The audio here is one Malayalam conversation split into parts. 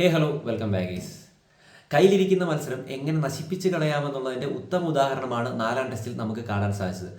ഹേ ഹലോ വെൽക്കം ബാക്ക് ഈസ് കയ്യിലിരിക്കുന്ന മത്സരം എങ്ങനെ നശിപ്പിച്ച് കളയാമെന്നുള്ളതിന്റെ ഉത്തമ ഉദാഹരണമാണ് നാലാം ടെസ്റ്റിൽ നമുക്ക് കാണാൻ സാധിച്ചത്.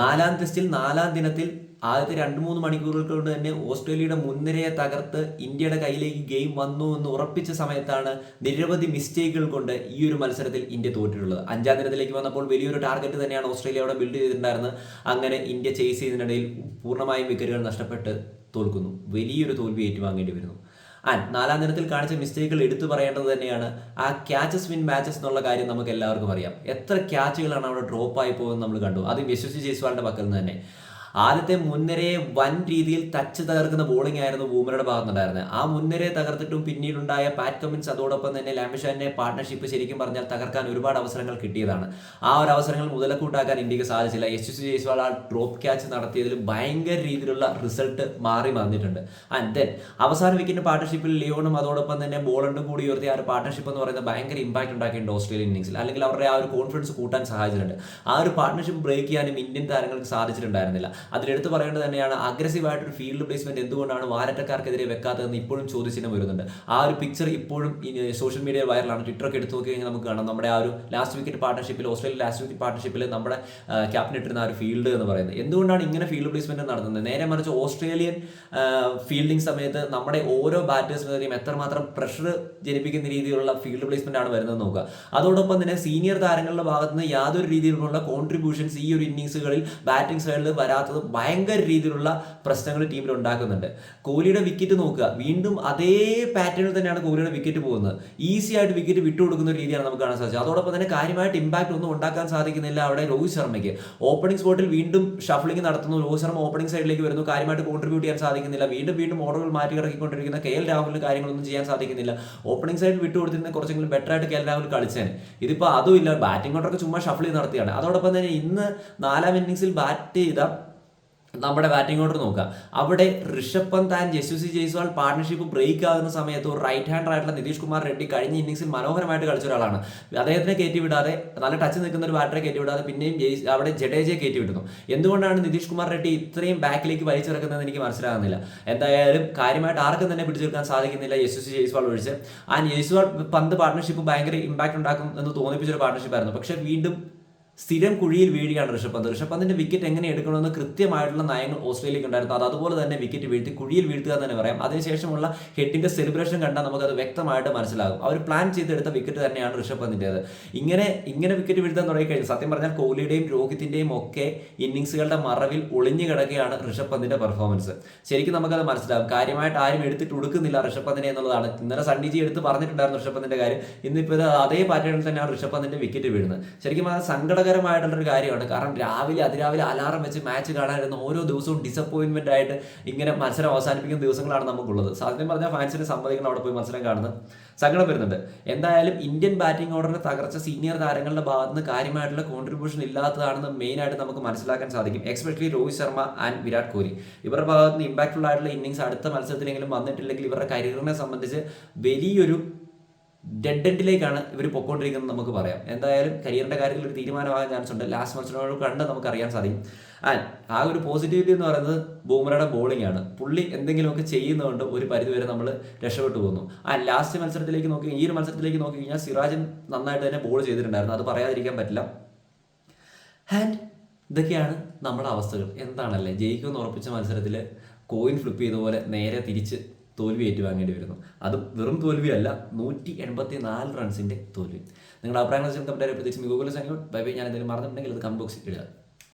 നാലാം ടെസ്റ്റിൽ നാലാം ദിനത്തിൽ ആദ്യത്തെ രണ്ട് മൂന്ന് മണിക്കൂറുകൾ കൊണ്ട് തന്നെ ഓസ്ട്രേലിയയുടെ മുൻനിരയെ തകർത്ത് ഇന്ത്യയുടെ കയ്യിലേക്ക് ഗെയിം വന്നു എന്ന് ഉറപ്പിച്ച സമയത്താണ് നിരവധി മിസ്റ്റേക്കുകൾ കൊണ്ട് ഈ ഒരു മത്സരത്തിൽ ഇന്ത്യ തോറ്റിട്ടുള്ളത്. അഞ്ചാം ദിനത്തിലേക്ക് വന്നപ്പോൾ വലിയൊരു ടാർഗറ്റ് തന്നെയാണ് ഓസ്ട്രേലിയ അവിടെ ബിൽഡ് ചെയ്തിട്ടുണ്ടായിരുന്നത്. അങ്ങനെ ഇന്ത്യ ചേസ് ചെയ്യുന്നതിനിടയിൽ പൂർണമായും വിക്കറ്റുകൾ നഷ്ടപ്പെട്ട് തോൽക്കുന്നു. വലിയൊരു തോൽവി ഏറ്റുവാങ്ങേണ്ടി വരുന്നു. ആൻഡ് നാലാം ദിനത്തിൽ കാണിച്ച മിസ്റ്റേക്കുകൾ എടുത്തു പറയേണ്ടത് തന്നെയാണ് ആ ക്യാച്ചസ് വിൻ മാച്ചസ് എന്നുള്ള കാര്യം നമുക്ക് എല്ലാവർക്കും അറിയാം. എത്ര ക്യാച്ചുകളാണ് അവിടെ ഡ്രോപ്പ് ആയി പോകുന്നത് നമ്മൾ കണ്ടു. അതും യശസ്വി ജയ്സ്വാളിന്റെ പക്കൽ നിന്ന് തന്നെ. ആദ്യത്തെ മുൻനിരയെ വൻ രീതിയിൽ ടച്ച് തകർക്കുന്ന ബോളിംഗ് ആയിരുന്നു ബൂമറയുടെ ഭാഗത്തുണ്ടായിരുന്നത് ആ മുൻനിരയെ തകർത്തിട്ടും പിന്നീടുണ്ടായ പാറ്റ് കമ്മിൻസ് അതോടൊപ്പം തന്നെ ലാമിഷാന്റെ പാർട്ട്ണർഷിപ്പ് ശരിക്കും പറഞ്ഞാൽ തകർക്കാൻ ഒരുപാട് അവസരങ്ങൾ കിട്ടിയതാണ്. ആ ഒരു അവസരങ്ങൾ മുതലക്കൂട്ടാക്കാൻ ഇന്ത്യയ്ക്ക് സാധിച്ചില്ല. യശസ്വി ജയ്സ്വാൾ ആ ഡ്രോപ്പ് ക്യാച്ച് നടത്തിയതിൽ ഭയങ്കര രീതിയിലുള്ള റിസൾട്ട് മാറി വന്നിട്ടുണ്ട്. ആൻഡ് ദെൻ അവസാന വിക്കറ്റ് പാർട്ണർഷിപ്പിൽ ലിയോണും അതോടൊപ്പം തന്നെ ബോളണ്ടും കൂടി ഉയർത്തി ആ ഒരു പാർട്ണർഷിപ്പ് എന്ന് പറയുന്നത് ഭയങ്കര ഇമ്പാക്ട് ഉണ്ടാക്കിയിട്ടുണ്ട് ഓസ്ട്രേലിയൻ ഇന്നിംഗ്സിൽ അല്ലെങ്കിൽ അവരുടെ ആ ഒരു കോൺഫിഡൻസ് കൂട്ടാൻ സഹായിച്ചിട്ടുണ്ട് ആ ഒരു പാർട്ണർഷിപ്പ് ബ്രേക്ക് ചെയ്യാനും ഇന്ത്യൻ താരങ്ങൾക്ക് സാധിച്ചിട്ടുണ്ടായിരുന്നില്ല. അതിലെടുത്ത് പറയേണ്ടത് തന്നെയാണ് അഗ്രസീവായിട്ടൊരു ഫീൽഡ് പ്ലേസ്മെന്റ് എന്തുകൊണ്ടാണ് വാരറ്റക്കാർക്കെതിരെ വെക്കാത്തതെന്ന് ഇപ്പോഴും ചോദ്യചിഹ്നം വരുന്നുണ്ട്. ആ ഒരു പിക്ചർ ഇപ്പോഴും സോഷ്യൽ മീഡിയ വൈറലാണ് ട്വിറ്ററൊക്കെ എടുത്ത് നോക്കി നമുക്ക് കാണാം. നമ്മുടെ ആ ഒരു ലാസ്റ്റ് വിക്കറ്റ് പാർട്ണർഷിപ്പിൽ ഓസ്ട്രേലിയ ലാസ്റ്റ് വിക്കറ്റ് പാർട്ണർഷിപ്പിൽ നമ്മുടെ ക്യാപ്റ്റൻ ഇട്ടിരുന്ന ആ ഒരു ഫീൽഡ് എന്ന് പറയുന്നത്. എന്തുകൊണ്ടാണ് ഇങ്ങനെ ഫീൽഡ് പ്ലേസ്മെന്റ് നടത്തുന്നത്? നേരെ മറിച്ച് ഓസ്ട്രേലിയൻ ഫീൽഡിംഗ് സമയത്ത് നമ്മുടെ ഓരോ ബാറ്റേഴ്സിനെതിരെയും എത്രമാത്രം പ്രഷർ ജനിപ്പിക്കുന്ന രീതിയിലുള്ള ഫീൽഡ് പ്ലേസ്മെന്റ് ആണ് വരുന്നത് നോക്കുക. അതോടൊപ്പം തന്നെ സീനിയർ താരങ്ങളുടെ ഭാഗത്ത് നിന്ന് യാതൊരു രീതിയിലുള്ള കോൺട്രിബ്യൂഷൻസ് ഈ ഒരു ഇന്നിങ്സുകളിൽ ബാറ്റിംഗ് സൈഡിൽ വരാത്തത് ഭയങ്കര രീതിയിലുള്ള പ്രശ്നങ്ങൾ ടീമിൽ ഉണ്ടാക്കുന്നുണ്ട്. കോഹ്ലിയുടെ വിക്കറ്റ് നോക്കുക. വീണ്ടും അതേ പാറ്റേണിൽ തന്നെയാണ് കോഹ്ലിയുടെ വിക്കറ്റ് പോകുന്നത്. ഈസി ആയിട്ട് വിക്കറ്റ് വിട്ടു കൊടുക്കുന്ന രീതിയാണ് നമുക്ക് കാണാൻ സാധിച്ചത്. അതോടൊപ്പം തന്നെ കാര്യമായിട്ട് ഇമ്പാക്ട് ഒന്നും ഉണ്ടാക്കാൻ സാധിക്കുന്നില്ല അവിടെ രോഹിത് ശർമ്മയ്ക്ക്. ഓപ്പണിംഗ് സ്പോട്ടിൽ വീണ്ടും ഷഫ്ലിംഗ് നടത്തുന്നു. രോഹിത് ശർമ്മ ഓപ്പണിംഗ് സൈഡിലേക്ക് വരുന്നു. കാര്യമായിട്ട് കോൺട്രിബ്യൂട്ട് ചെയ്യാൻ സാധിക്കുന്നില്ല. വീണ്ടും വീണ്ടും ഓർഡറുകൾ മാറ്റി ഇറക്കിക്കൊണ്ടിരിക്കുന്ന കെ എൽ രാഹുലിന് കാര്യങ്ങളൊന്നും ചെയ്യാൻ സാധിക്കുന്നില്ല. ഓപ്പണിംഗ് സൈഡ് വിട്ടു വിട്ടുകൊടുത്തിരുന്ന കുറച്ചെങ്കിലും ബെറ്റർ ആയിട്ട് കെ എൽ രാഹുൽ കളിച്ചേനെ. ഇതിപ്പോൾ അതും ഇല്ല ബാറ്റിംഗ് ഓർഡറൊക്കെ ചുമ്മാ ഷഫ്ലിംഗ് നടത്തിയാണ്. അതോടൊപ്പം തന്നെ ഇന്ന് നാലാം ഇന്നിംഗ്സിൽ ബാറ്റ് ചെയ്ത നമ്മുടെ ബാറ്റിംഗ് ഓർഡർ നോക്കുക. അവിടെ Rishabh Pant and Yashasvi Jaiswal partnership break ആകുന്ന സമയത്ത് ഒരു റൈറ്റ് ഹാൻഡർ ആയിട്ടുള്ള നിതീഷ് കുമാർ റെഡ്ഡി കഴിഞ്ഞ ഇന്നിംഗ്സിൽ മനോഹരമായിട്ട് കളിച്ച ഒരാളാണ്. അദ്ദേഹത്തിനെ കയറ്റി വിടാതെ നല്ല ടച്ച് നിൽക്കുന്ന ഒരു ബാറ്ററെ കയറ്റി വിടാതെ പിന്നെയും അവിടെ ജഡേജയെ കയറ്റി വിടുന്നു എന്തുകൊണ്ടാണ് നിതീഷ് കുമാർ റെഡ്ഡി ഇത്രയും ബാക്കിലേക്ക് വലിച്ചിറക്കുന്നതെന്ന് എനിക്ക് മനസ്സിലാകുന്നില്ല. എന്തായാലും കാര്യമായിട്ട് ആർക്കും തന്നെ പിടിച്ചെടുക്കാൻ സാധിക്കുന്നില്ല യശസ്വി ജയ്സ്വാൾ ഒഴിച്ച്. ആൻഡ് ജയ്സ്വാൾ പന്ത് പാർട്ണർഷിപ്പ് ഭയങ്കര ഇമ്പാക്ട് ഉണ്ടാക്കും എന്ന് തോന്നിപ്പിച്ചൊരു പാർട്ണർഷിപ്പ് ആയിരുന്നു. പക്ഷേ വീണ്ടും സ്ഥിരം കുഴിയിൽ വീഴുകയാണ് ഋഷഭ് പന്ത്. ഋഷഭ് പന്തിന്റെ വിക്കറ്റ് എങ്ങനെ എടുക്കണമെന്ന് കൃത്യമായിട്ടുള്ള നയങ്ങൾ ഓസ്ട്രേലിയക്ക് ഉണ്ടായിരുന്നു. അത് അതുപോലെ തന്നെ വിക്കറ്റ് വീഴ്ത്തി കുഴിയിൽ വീഴ്ത്തുക തന്നെ പറയാം. അതിനുശേഷമുള്ള ഹെഡിന്റെ സെലിബ്രേഷൻ കണ്ടാൽ നമുക്ക് അത് വ്യക്തമായിട്ട് മനസ്സിലാകും. അവർ പ്ലാൻ ചെയ്തെടുത്ത വിക്കറ്റ് തന്നെയാണ് ഋഷഭ് പന്തിന്റെത് ഇങ്ങനെ ഇങ്ങനെ വിക്കറ്റ് വീഴ്ത്താൻ തുടങ്ങിക്കഴിഞ്ഞു. സത്യം പറഞ്ഞാൽ കോഹ്ലിയുടെയും രോഹിത്തിന്റെയും ഒക്കെ ഇന്നിങ്സുകളുടെ മറവിൽ ഒളിഞ്ഞു കിടക്കുകയാണ് ഋഷഭ് പന്തിന്റെ പെർഫോമൻസ് ശരിക്കും നമുക്കത് മനസ്സിലാകും. കാര്യമായിട്ട് ആരും എടുത്തിട്ട് ഉടുക്കുന്നില്ല ഋഷഭ് പന്തിനെ എന്നുള്ളതാണ്. ഇന്നലെ സണ്ണിജി എടുത്ത് പറഞ്ഞിട്ടുണ്ടായിരുന്നു ഋഷഭ് പന്തിന്റെ കാര്യം. ഇന്നിപ്പോൾ ഇത് അതേ പാറ്റേണിൽ തന്നെയാണ് ഋഷഭ് പന്തിന്റെ വിക്കറ്റ് വീഴുന്നത്. ശരിക്കും അത് സങ്കടകരമായിട്ടുള്ളൊരു കാര്യമാണ്. കാരണം രാവിലെ അതിരാവിലെ അലാറം വെച്ച് മാച്ച് കാണാനിരുന്ന ഓരോ ദിവസവും ഡിസപ്പോയിൻമെന്റ് ആയിട്ട് ഇങ്ങനെ മത്സരം അവസാനിപ്പിക്കുന്ന ദിവസങ്ങളാണ് നമുക്കുള്ളത്. സത്യം പറഞ്ഞാൽ ഫാൻസിന് സമ്മതിക്കണം അവിടെ പോയി മത്സരം കാണുന്നത്. സങ്കടം വരുന്നുണ്ട്. എന്തായാലും ഇന്ത്യൻ ബാറ്റിംഗ് ഓർഡറിന്റെ തകർച്ച സീനിയർ താരങ്ങളുടെ ഭാഗത്ത് നിന്ന് കാര്യമായിട്ടുള്ള കോൺട്രിബ്യൂഷൻ ഇല്ലാത്തതാണെന്ന് മെയിൻ ആയിട്ട് നമുക്ക് മനസ്സിലാക്കാൻ സാധിക്കും. എക്സ്പെഷ്യലി രോഹിത് ശർമ്മ ആൻഡ് വിരാട് കോഹ്ലി ഇവരുടെ ഭാഗത്ത് നിന്ന് ഇമ്പാക്ട്ഫുൾ ആയിട്ടുള്ള ഇന്നിങ്സ് അടുത്ത മത്സരത്തിലെങ്കിലും വന്നിട്ടില്ലെങ്കിൽ ഇവരുടെ കരിയറിനെ സംബന്ധിച്ച് വലിയൊരു ഡെഡ് എൻഡിലേക്കാണ് ഇവർ പൊക്കോണ്ടിരിക്കുന്നത് നമുക്ക് പറയാം. എന്തായാലും കരിയറിന്റെ കാര്യത്തിൽ ഒരു തീരുമാനമാകാൻ ചാൻസ് ഉണ്ട്. ലാസ്റ്റ് മത്സരങ്ങൾ കണ്ട് നമുക്ക് അറിയാൻ സാധിക്കും. ആൻഡ് ആ ഒരു പോസിറ്റിവിറ്റി എന്ന് പറയുന്നത് ബൂമറയുടെ ബോളിംഗ് ആണ്. പുള്ളി എന്തെങ്കിലുമൊക്കെ ചെയ്യുന്നതുകൊണ്ട് ഒരു പരിധിവരെ നമ്മൾ രക്ഷപ്പെട്ടു പോകുന്നു. ആ ലാസ്റ്റ് മത്സരത്തിലേക്ക് നോക്കി ഈ ഒരു മത്സരത്തിലേക്ക് നോക്കി കഴിഞ്ഞാൽ സിറാജൻ നന്നായിട്ട് തന്നെ ബോൾ ചെയ്തിട്ടുണ്ടായിരുന്നു. അത് പറയാതിരിക്കാൻ പറ്റില്ല. ആൻഡ് ഇതൊക്കെയാണ് നമ്മുടെ അവസ്ഥകൾ. എന്താണല്ലേ? ജയിക്കുമെന്ന് ഉറപ്പിച്ച മത്സരത്തിൽ കോയിൻ ഫ്ലിപ്പ് ചെയ്ത പോലെ നേരെ തിരിച്ച് തോൽവി ഏറ്റുവാങ്ങേണ്ടി വരുന്നു. അതും വെറും തോൽവിയല്ല നൂറ്റി എൺപത്തി നാല് റൺസിന്റെ തോൽവി. നിങ്ങളുടെ അഭിപ്രായങ്ങൾ കമന്റ് പ്രത്യേകിച്ച് മികവുള്ള സംഘം ബൈ ബൈ ഞാൻ എന്തെങ്കിലും മറന്നിട്ടുണ്ടെങ്കിൽ അത് കമ്പോക്സിൽ ഇടുക.